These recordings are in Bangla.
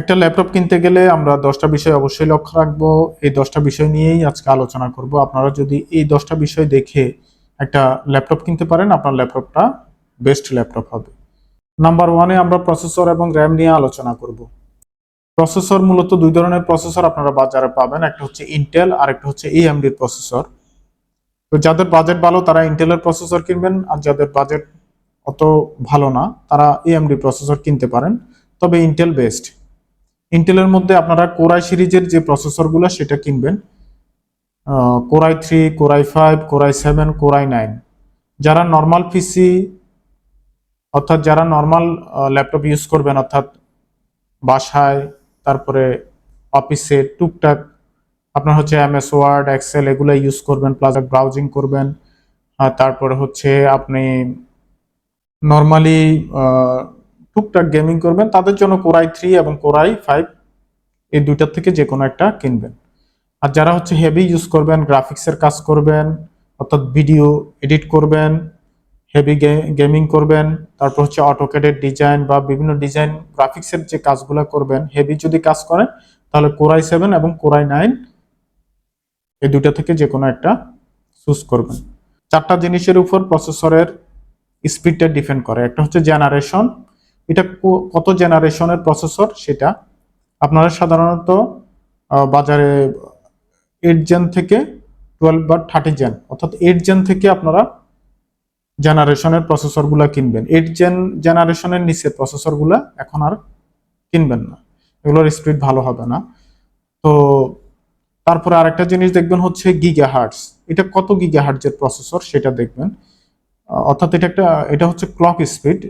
একটা ল্যাপটপ কিনতে গেলে আমরা দশটা বিষয় অবশ্যই লক্ষ্য রাখব। এই দশটা বিষয় নিয়েই আজকে আলোচনা করব। আপনারা যদি এই দশটা বিষয় দেখে একটা ল্যাপটপ কিনতে পারেন, আপনার ল্যাপটপটা বেস্ট ল্যাপটপ হবে। নাম্বার ওয়ানে আমরা প্রসেসর এবং র্যাম নিয়ে আলোচনা করব। প্রসেসর মূলত দুই ধরনের প্রসেসর আপনারা বাজারে পাবেন। একটা হচ্ছে ইন্টেল আর একটা হচ্ছে এএমডির প্রসেসর। তো যাদের বাজেট ভালো, তারা ইন্টেলের প্রসেসর কিনবেন। আর যাদের বাজেট অত ভালো না, তারা এএমডি প্রসেসর কিনতে পারেন। তবে ইন্টেল বেস্ট। ইন্টেলের মধ্যে আপনারা কোরাই সিরিজের যে প্রসেসরগুলো সেটা কিনবেন। Core i three core i five core i seven core i nine যারা নর্মাল পিসি অর্থাৎ যারা নর্মাল ল্যাপটপ ইউজ করবেন, অর্থাৎ বাসায়, তারপরে অফিসে টুকটাক আপনার হচ্ছে এমএস ওয়ার্ড এক্সেল এগুলো ইউজ করবেন প্লাস ব্রাউজিং করবেন। তারপরে হচ্ছে আপনি নর্মালি টুকটাক গেমিং করবেন, তাদের জন্য কোরাই থ্রি এবং কোরাই ফাইভ এই দুইটার থেকে যে কোনো একটা কিনবেন। আর যারা হচ্ছে হেভি ইউজ করবেন গ্রাফিক্সের কাজ করবেন, অর্থাৎ ভিডিও এডিট করবেন হেভি গেমিং করবেন, তারপর হচ্ছে অটোকেটেড ডিজাইন বা বিভিন্ন ডিজাইন গ্রাফিক্সের যে কাজগুলো করবেন হেভি যদি কাজ করেন, তাহলে কোরাই সেভেন এবং কোরাই নাইন এই দুইটা থেকে যে কোনো একটা চুজ করবেন। চারটা জিনিসের উপর প্রসেসরের স্পিডটা ডিপেন্ড করে। একটা হচ্ছে জেনারেশন এটা কত জেনারেশনের প্রসেসর সেটা? আপনারা সাধারণত বাজারে এইট জেন থেকে টুয়েলভ বা থার্টি জেন অর্থাৎ এইট জেন থেকে আপনারা জেনারেশনের প্রসেসরগুলো কিনবেন। এইট জেন জেনারেশনের নিচের প্রসেসরগুলো এখন আর কিনবেন না। এগুলোর স্পিড ভালো হবে না। তো তারপরে আরেকটা জিনিস দেখবেন হচ্ছে গিগা হার্টস এটা কত গিগা হার্টজের প্রসেসর সেটা দেখবেন। অর্থাৎ এটা একটা, এটা হচ্ছে ক্লক স্পিড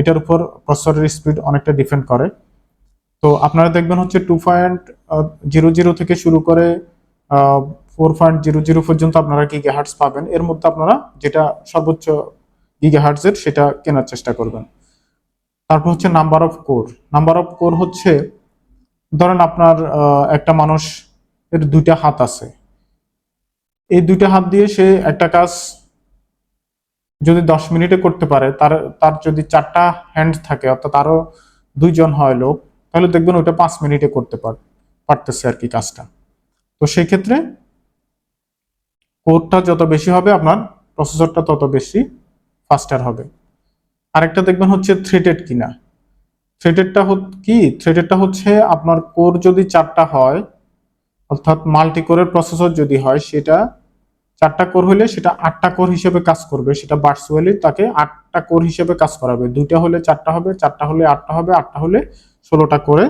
এটার উপর প্রসেসরের স্পিড অনেকটা ডিপেন্ড করে। তো আপনারা দেখবেন হচ্ছে টু পয়েন্ট জিরো জিরো থেকে শুরু করে ফোর পয়েন্ট জিরো জিরো পর্যন্ত আপনারা গিগা হার্টস পাবেন। এর মধ্যে আপনারা যেটা সর্বোচ্চ গিগা হার্টসের সেটা কেনার চেষ্টা করবেন। তারপর হচ্ছে number of core number of core হচ্ছে, ধরেন আপনার একটা মানুষ এর দুইটা হাত আছে। এই দুইটা হাত দিয়ে সে একটা কাজ যদি দশ মিনিটে করতে পারে, তার তার যদি চারটা হ্যান্ড থাকে, অর্থাৎ আরও দুইজন হয় লোক, তাহলে দেখবেন ওটা পাঁচ মিনিটে করতে পার, পারতেছে আর কি কাজটা। তো সেই ক্ষেত্রে কোডটা যত বেশি হবে, আপনার প্রসেসরটা তত বেশি ফাস্টার হবে। আরেকটা দেখবেন হচ্ছে থ্রেটেড কিনা। থ্রেটেডটা কি? থ্রেটেডটা হচ্ছে আপনার কোর যদি চারটা হয়, অর্থাৎ মাল্টি কোরের প্রসেসর যদি হয়, সেটা চারটা কোর হলে সেটা আটটা কোর হিসেবে কাজ করবে, সেটা ভার্চুয়ালি তাকে আটটা কোর হিসেবে কাজ করাবে। দুইটা হলে চারটা হবে, চারটা হলে আটটা হবে, আটটা হলে ষোলোটা করে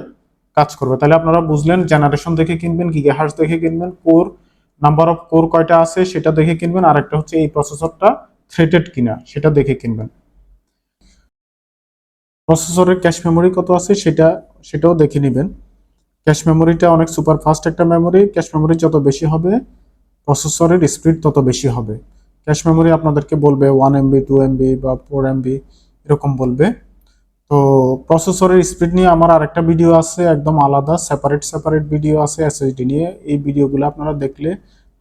কাজ করবে। তাহলে আপনারা বুঝলেন জেনারেশন দেখে কিনবেন গিগাহার্স দেখে কিনবেন, কোর নাম্বার অফ কোর কয়টা আছে সেটা দেখে কিনবেন আর একটা হচ্ছে এই প্রসেসরটা থ্রেটেড কিনা সেটা দেখে কিনবেন। প্রসেসরের ক্যাশ মেমোরি কত আছে সেটা, সেটাও দেখে নেবেন। ক্যাশ মেমোরিটা অনেক সুপার ফাস্ট একটা মেমোরি ক্যাশ মেমোরি যত বেশি হবে প্রসেসরের স্পিড তত বেশি হবে। ক্যাশ মেমোরি আপনাদেরকে বলবে ওয়ান এমবি টু এমবি বা ফোর এমবি এরকম বলবে। তো প্রসেসরের স্পিড নিয়ে আমার আরেকটা ভিডিও আছে, একদম আলাদা সেপারেট সেপারেট ভিডিও আছে এসএসডি নিয়ে। এই ভিডিওগুলো আপনারা দেখলে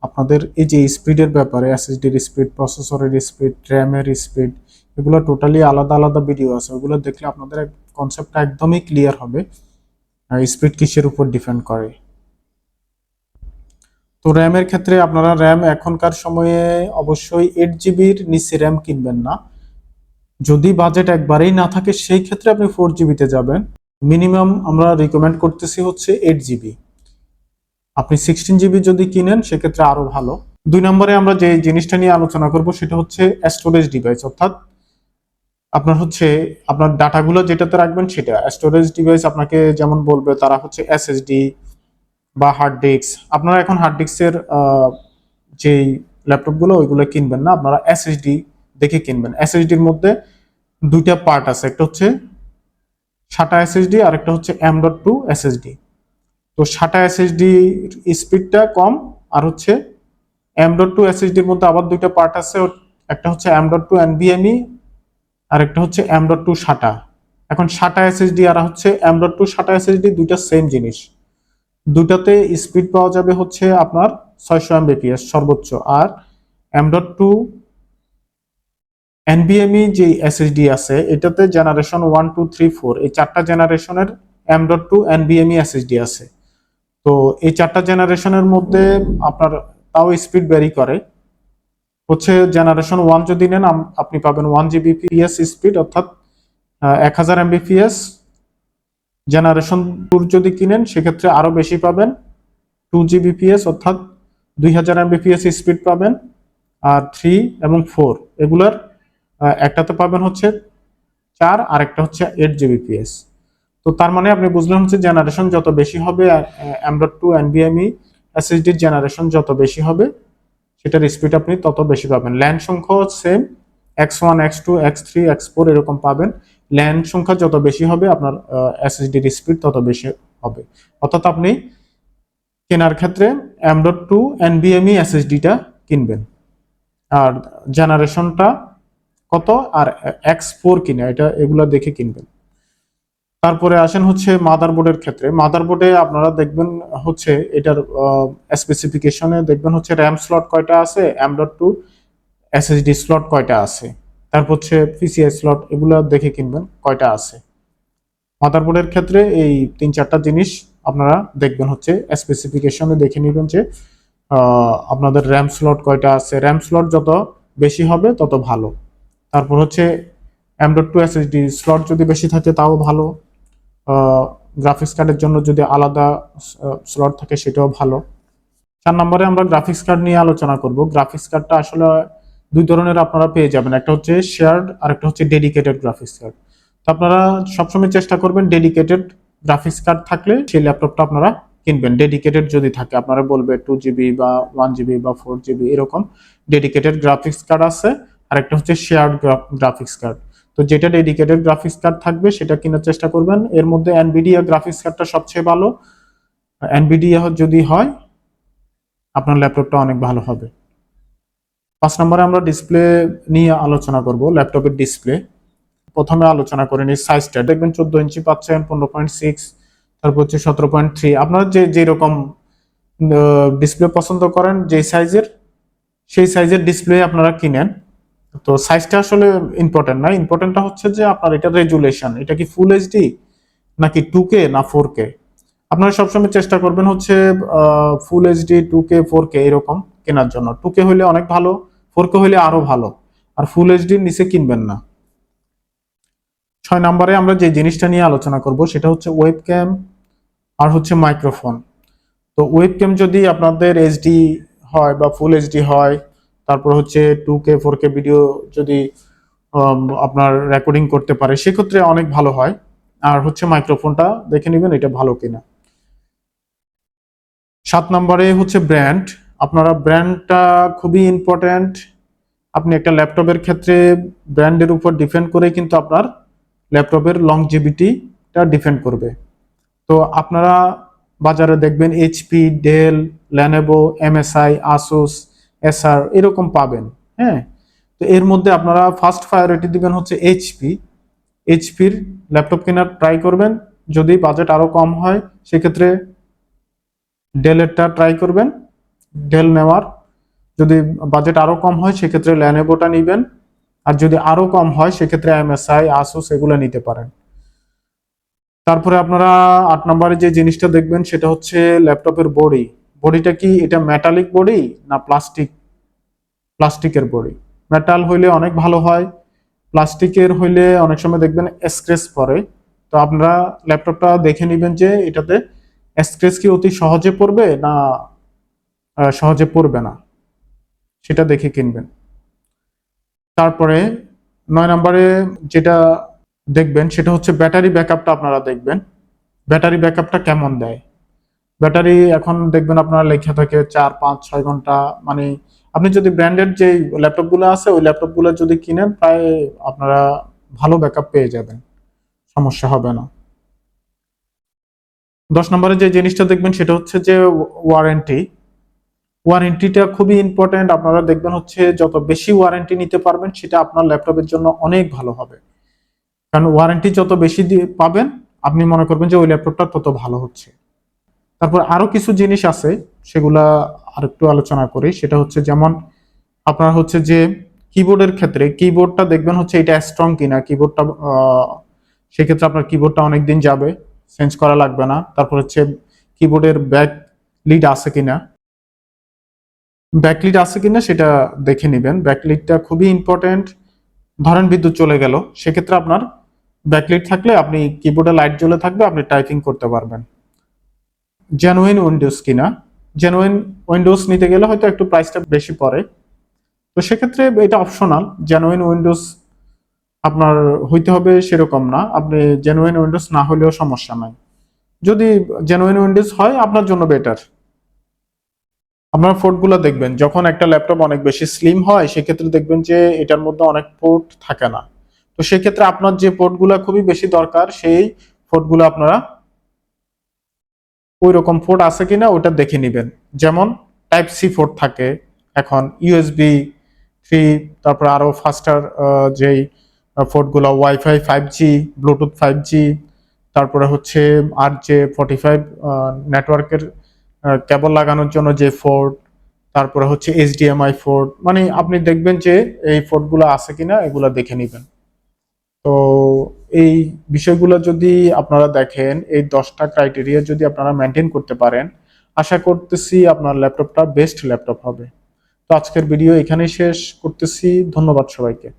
আপনাদের এই যে স্পিডের ব্যাপারে এসএসডির স্পিড প্রসেসরের স্পিড র্যামের স্পিড এগুলো টোটালি আলাদা আলাদা ভিডিও আছে। ওগুলো দেখলে আপনাদের কনসেপ্টটা একদমই ক্লিয়ার হবে। স্পিড কিসের উপর ডিপেন্ড করে? তো র্যামের ক্ষেত্রে আপনারা র্যাম এখনকার সময়ে অবশ্যই এইট জিবির নিচে র্যাম কিনবেন না। যদি বাজেট একবারেই না থাকে, সেই ক্ষেত্রে আপনি ফোর জিবিতে যাবেন। মিনিমাম আমরা রিকমেন্ড করতেছি হচ্ছে এইট জিবি আপনি সিক্সটিন জিবি যদি কিনেন, সেক্ষেত্রে আরও ভালো। দুই নম্বরে আমরা যে জিনিসটা নিয়ে আলোচনা করব, সেটা হচ্ছে স্টোরেজ ডিভাইস অর্থাৎ আপনার হচ্ছে, আপনার ডাটাগুলো যেটাতে রাখবেন সেটা। স্টোরেজ ডিভাইস আপনাকে যেমন বলবে, তারা হচ্ছে এসএসডি বা হার্ড ডিস্ক আপনারা এখন হার্ড ডিস্কের যেই ল্যাপটপগুলো, ওইগুলো কিনবেন না। আপনারা এসএসডি দেখে কিনবেন। এসএসডির মধ্যে দুইটা পার্ট আছে। একটা হচ্ছে সাটা এসএসডি আর একটা হচ্ছে এম ডট টু এসএসডি তো সাটা এসএসডি স্পিডটা কম, আর হচ্ছে এম ডট টু এসএসডির মধ্যে আবার দুইটা পার্ট আছে। একটা হচ্ছে এম ডট টু এনভিএমই আর একটা হচ্ছে এম ডট টু সাটা এখন সাটা এসএসডি আর হচ্ছে M dot two SATA SSD দুইটা সেম জিনিস। দুটাতে স্পিড পাওয়া যাবে হচ্ছে আপনার ছয়শো এমবিপিএস সর্বোচ্চ। আর এম ডট টু এনবিএমই যে এসএসডি আছে, এটাতে generation one two three four এই চারটা জেনারেশনের এম ডট টু এনবিএমই এসএসডি আছে। তো এই চারটা জেনারেশনের মধ্যে আপনার তাও স্পিড ভ্যারি করে। হচ্ছে জেনারেশন ওয়ান যদি নেন আপনি পাবেন ওয়ান জিবিপিএস স্পিড অর্থাৎ এক হাজার এমবিপিএস জেনারেশন টুর যদি কিনেন, সেক্ষেত্রে আরও বেশি পাবেন। টু জিবিপিএস অর্থাৎ দুই হাজার এমবিপিএস স্পিড পাবেন। আর থ্রি এবং ফোর এগুলার একটাতে পাবেন হচ্ছে চার আর একটা হচ্ছে এইট জিবিপিএস তো তার মানে আপনি বুঝলেন হচ্ছে জেনারেশন যত বেশি হবে অ্যামডট টু এনবিএমই এসএসডির জেনারেশন যত বেশি হবে, সেটার স্পিড আপনি তত বেশি পাবেন। ল্যান্ড সংখ্যাও same X one X two X three X four এরকম পাবেন। ল্যান্ড সংখ্যা যত বেশি হবে, আপনার এসএসডির স্পিড তত বেশি হবে। অর্থাৎ আপনি কেনার ক্ষেত্রে অ্যামডট টু এনবিএমই এসএসডিটা কিনবেন। আর জেনারেশনটা কত? আর এক্স ফোর কিনে, এটা এগুলো দেখে কিনবেন। তারপরে আসেন হচ্ছে মাদারবোর্ডের ক্ষেত্রে। মাদারবোর্ডে আপনারা দেখবেন হচ্ছে এটার স্পেসিফিকেশনে দেখবেন হচ্ছে র্যাম স্লট কয়টা আছে M dot two SSD slot কয়টা আছে। তারপর হচ্ছে পিসিআই স্লট এগুলো দেখে কিনবেন, কয়টা আছে। মাদারবোর্ডের ক্ষেত্রে এই তিন চারটা জিনিস আপনারা দেখবেন হচ্ছে স্পেসিফিকেশনে দেখে নেবেন যে আপনাদের র্যাম স্লট কয়টা আছে। র্যাম স্লট যত বেশি হবে তত ভালো। তারপর হচ্ছে এম টু এসএসডি স্লট যদি বেশি থাকে তাও ভালো। গ্রাফিক্স কার্ডের জন্য যদি আলাদা স্লট থাকে সেটাও ভালো। চার নম্বরে আমরা গ্রাফিক্স কার্ড নিয়ে আলোচনা করব। গ্রাফিক্স কার্ডটা আসলে দুই ধরনের আপনারা পেয়ে যাবেন। একটা হচ্ছে শেয়ার্ড আর একটা হচ্ছে ডেডিকেটেড গ্রাফিক্স কার্ড তো আপনারা সবসময় চেষ্টা করবেন ডেডিকেটেড গ্রাফিক্স কার্ড থাকলে সেই ল্যাপটপটা আপনারা কিনবেন। ডেডিকেটেড যদি থাকে, আপনারা বলবে টু জিবি বা ওয়ান জিবি বা ফোর জিবি এরকম ডেডিকেটেড গ্রাফিক্স কার্ড আছে। আর একটা হচ্ছে শেয়ার্ড গ্রাফিক্স কার্ড তো যেটা ডেডিকেটেড গ্রাফিক্স কার্ড থাকবে, সেটা কেনার চেষ্টা করবেন। এর মধ্যে এনভিডিয়া গ্রাফিক্স কার্ডটা সবচেয়ে ভালো। এনভিডিয়া যদি হয়, আপনার ল্যাপটপটা অনেক ভালো হবে। পাঁচ নম্বরে আমরা ডিসপ্লে নিয়ে আলোচনা করব ল্যাপটপের ডিসপ্লে প্রথমে আলোচনা করে নিই সাইজটা দেখবেন চোদ্দ ইঞ্চি পাচ্ছেন, পনেরো পয়েন্ট সিক্স তারপর হচ্ছে সতেরো পয়েন্ট থ্রি আপনারা যে, যেরকম ডিসপ্লে পছন্দ করেন যে সাইজের সেই সাইজের ডিসপ্লে আপনারা কিনেন। তো সাইজটা আসলে ইম্পর্টেন্ট না। ইম্পর্টেন্টটা হচ্ছে যে আপনার এটা রেজুলেশন এটা কি ফুল এইচডি নাকি টু কে না ফোর কে আপনারা সবসময় চেষ্টা করবেন হচ্ছে full HD two K four K এরকম কেনার জন্য। টু কে হলে অনেক ভালো। ফোর কে হলে আরও ভালো। আর ফুল এইচডির নিচে কিনবেন না। ছয় নম্বরে আমরা যে জিনিসটা নিয়ে আলোচনা করব, সেটা হচ্ছে ওয়েব ক্যাম আর হচ্ছে মাইক্রোফোন তো ওয়েব ক্যাম যদি আপনাদের এইচডি হয় বা ফুল এইচডি হয়, তারপর হচ্ছে two K four K video যদি আপনার রেকর্ডিং করতে পারে, সেক্ষেত্রে অনেক ভালো হয়। আর হচ্ছে মাইক্রোফোনটা দেখে নেবেন এটা ভালো কিনা। সাত নম্বরে হচ্ছে ব্র্যান্ড আপনারা ব্র্যান্ডটা খুবই ইম্পর্ট্যান্ট আপনি একটা ল্যাপটপের ক্ষেত্রে ব্র্যান্ডের উপর ডিপেন্ড করে কিন্তু আপনার ল্যাপটপের লংজিভিটিটা ডিপেন্ড করবে। তো আপনারা বাজারে দেখবেন HP Dell Lenovo MSI Asus Acer এরকম পাবেন হ্যাঁ? তো এর মধ্যে আপনারা ফার্স্ট প্রায়োরিটি দিবেন হচ্ছে এইচপি এইচপির ল্যাপটপ কেনার ট্রাই করবেন। যদি বাজেট আরও কম হয়, সেক্ষেত্রে ডেলেরটা ট্রাই করবেন। ডেল নেওয়ার। যদি বাজেট আরও কম হয়, সেক্ষেত্রে ল্যানেভোটা নিবেন। আর যদি আরও কম হয়, সেক্ষেত্রে এমএসআই আসুস এগুলো নিতে পারেন। তারপরে আপনারা আট নম্বরে যে জিনিসটা দেখবেন, সেটা হচ্ছে ল্যাপটপের বডি। বডিটা কি, এটা মেটালিক বডি না প্লাস্টিক প্লাস্টিকের বডি। মেটাল হইলে অনেক ভালো হয় প্লাস্টিকের হইলে অনেক সময় দেখবেন স্ক্রেচ পড়ে। তো আপনারা ল্যাপটপটা দেখে নেবেন যে এটাতে স্ক্রেচ কি অতি সহজে পড়বে না সহজে পড়বে না। সেটা দেখে কিনবেন। তারপরে নয় নম্বরে যেটা দেখবেন, সেটা হচ্ছে ব্যাটারি ব্যাকআপটা আপনারা দেখবেন। ব্যাটারি ব্যাকআপটা কেমন দেয়? ব্যাটারি এখন দেখবেন আপনারা লেখা থাকে চার, পাঁচ, ছয় ঘণ্টা। মানে আপনি যদি ব্র্যান্ডেড যে ল্যাপটপগুলো আছে, ওই ল্যাপটপগুলো যদি কিনেন, প্রায় আপনারা ভালো ব্যাকআপ পেয়ে যাবেন। সমস্যা হবে না। দশ নম্বরে যে জিনিসটা দেখবেন, সেটা হচ্ছে যে ওয়ারেন্টি। ওয়ারেন্টিটা খুবই ইম্পর্টেন্ট আপনারা দেখবেন হচ্ছে যত বেশি ওয়ারেন্টি নিতে পারবেন, সেটা আপনার ল্যাপটপের জন্য অনেক ভালো হবে। কারণ ওয়ারেন্টি যত বেশি পাবেন, আপনি মনে করবেন যে ওই ল্যাপটপটা তত ভালো হচ্ছে। তারপর আরও কিছু জিনিস আছে, সেগুলা আরেকটু আলোচনা করি। সেটা হচ্ছে যেমন আপনার হচ্ছে যে কিবোর্ডের ক্ষেত্রে কিবোর্ডটা দেখবেন হচ্ছে এটা স্ট্রং কিনা। কিবোর্ডটা সেক্ষেত্রে আপনার কিবোর্ডটা অনেকদিন যাবে চেঞ্জ করা লাগবে না। তারপর হচ্ছে কিবোর্ডের ব্যাক লিড আছে কিনা। ব্যাকলিট আছে কিনা সেটা দেখে নেবেন। ব্যাকলিটটা খুবই ইম্পর্টেন্ট ধরেন বিদ্যুৎ চলে গেল, সেক্ষেত্রে আপনার ব্যাকলিট থাকলে আপনি কিবোর্ডে লাইট জ্বলে থাকবে, আপনি টাইপিং করতে পারবেন। জেনুইন উইন্ডোজ কিনা। জেনুইন উইন্ডোজ নিতে গেলে হয়তো একটু প্রাইসটা বেশি পড়ে। তো সেক্ষেত্রে এটা অপশনাল জেনুইন উইন্ডোজ আপনার হইতে হবে সেরকম না। আপনি জেনুইন উইন্ডোজ না হলেও সমস্যা নাই। যদি জেনুইন উইন্ডোজ হয়, আপনার জন্য বেটার আপনার পোর্টগুলো দেখবেন, যখন একটা ল্যাপটপ অনেক বেশি স্লিম হয়, সেক্ষেত্রে দেখবেন যে এটার মধ্যে অনেক পোর্ট থাকে না। তো সেক্ষেত্রে আপনার যে পোর্টগুলো খুবই বেশি দরকার, সেই পোর্টগুলো আপনারা ওই রকম পোর্ট আছে কিনা ওটা দেখে নেবেন। যেমন টাইপ সি পোর্ট থাকে, এখন ইউএসবি থ্রি তারপর আরও ফাস্টার যেই পোর্টগুলো WiFi five G Bluetooth five G তারপরে হচ্ছে আর যে ফর্টি ফাইভ নেটওয়ার্কের কেবল লাগানোর জন্য যে ফোর্ট তারপরে হচ্ছে এইচডিএমআই ফোর্ট মানে আপনি দেখবেন যে এই ফোর্টগুলো আছে কিনা, এগুলো দেখে নেবেন। তো এই বিষয়গুলো যদি আপনারা দেখেন, এই দশটা ক্রাইটেরিয়া যদি আপনারা মেনটেন করতে পারেন, আশা করতেছি আপনার ল্যাপটপটা বেস্ট ল্যাপটপ হবে। তো আজকের ভিডিও এখানেই শেষ করতেছি, ধন্যবাদ সবাইকে।